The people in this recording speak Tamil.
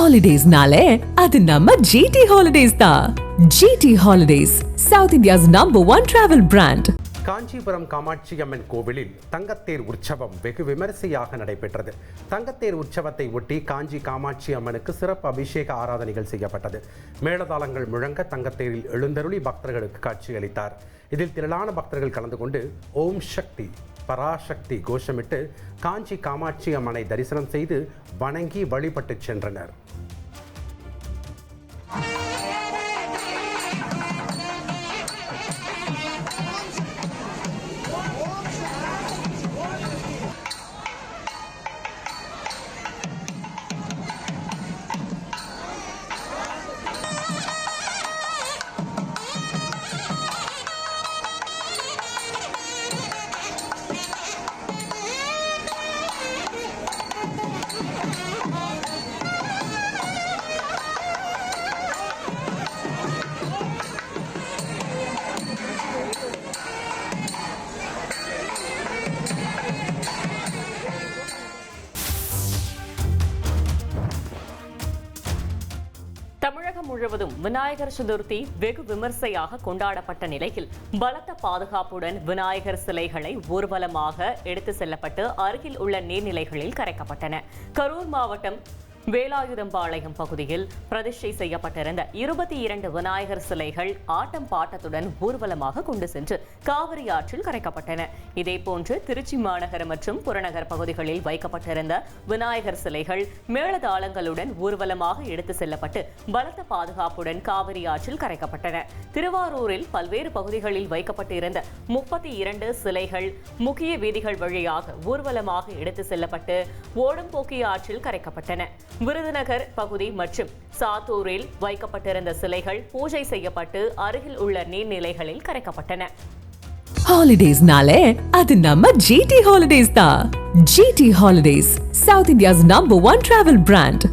ஹாலிடேஸ்னாலே அது நம்ம ஜிடி ஹாலிடேஸ் தான் G T holidays south India's number one travel brand Kanchipuram Kamakshi Amman கோவிலில் தங்கத்தேர் உற்சவம் வெகு விமரிசையாக நடைபெற்றது. தங்கத்தேர் உற்சவத்தை ஒட்டி காஞ்சி காமாட்சி அம்மனுக்கு சிறப்பு அபிஷேக ஆராதனைகள் செய்யப்பட்டது. மேளதாளங்கள் முழங்க தங்கத்தேரில் எழுந்தருளி பக்தர்களுக்கு காட்சியளித்தார். இதில் திரளான பக்தர்கள் கலந்து கொண்டு ஓம் சக்தி. பராசக்தி கோஷமிட்டு காஞ்சி காமாட்சி அம்மனை தரிசனம் செய்து வணங்கி வழிபட்டுச் சென்றனர். தமிழகம் முழுவதும் விநாயகர் சதுர்த்தி வெகு விமர்சையாக கொண்டாடப்பட்ட நிலையில் பலத்த பாதுகாப்புடன் விநாயகர் சிலைகளை ஊர்வலமாக எடுத்து செல்லப்பட்டு அருகில் உள்ள நீர்நிலைகளில் கரைக்கப்பட்டன. கரூர் மாவட்டம் வேலாயுதம்பாளையம் பகுதியில் பிரதிஷ்டை செய்யப்பட்டிருந்த இருபத்தி இரண்டு விநாயகர் சிலைகள் ஆட்டம் பாட்டத்துடன் ஊர்வலமாக கொண்டு சென்று காவிரி ஆற்றில் கரைக்கப்பட்டன. இதேபோன்று திருச்சி மாநகர் மற்றும் புறநகர் பகுதிகளில் வைக்கப்பட்டிருந்த விநாயகர் சிலைகள் மேளதாளங்களுடன் ஊர்வலமாக எடுத்து செல்லப்பட்டு பலத்த பாதுகாப்புடன் காவிரி ஆற்றில் கரைக்கப்பட்டன. திருவாரூரில் பல்வேறு பகுதிகளில் வைக்கப்பட்டிருந்த முப்பத்தி இரண்டு சிலைகள் முக்கிய வீதிகள் வழியாக ஊர்வலமாக எடுத்து செல்லப்பட்டு ஓடம்போக்கி ஆற்றில் கரைக்கப்பட்டன. விருதுநகர் பகுதி மற்றும் சாத்தூரில் வைக்கப்பட்டிருந்த சிலைகள் பூஜை செய்யப்பட்டு அருகில் உள்ள நீர்நிலைகளில் கரைக்கப்பட்டன. ஹாலிடேஸ்னாலே அது நம்ம ஜிடி ஹாலிடேஸ் தான். G T holidays south India's number one travel brand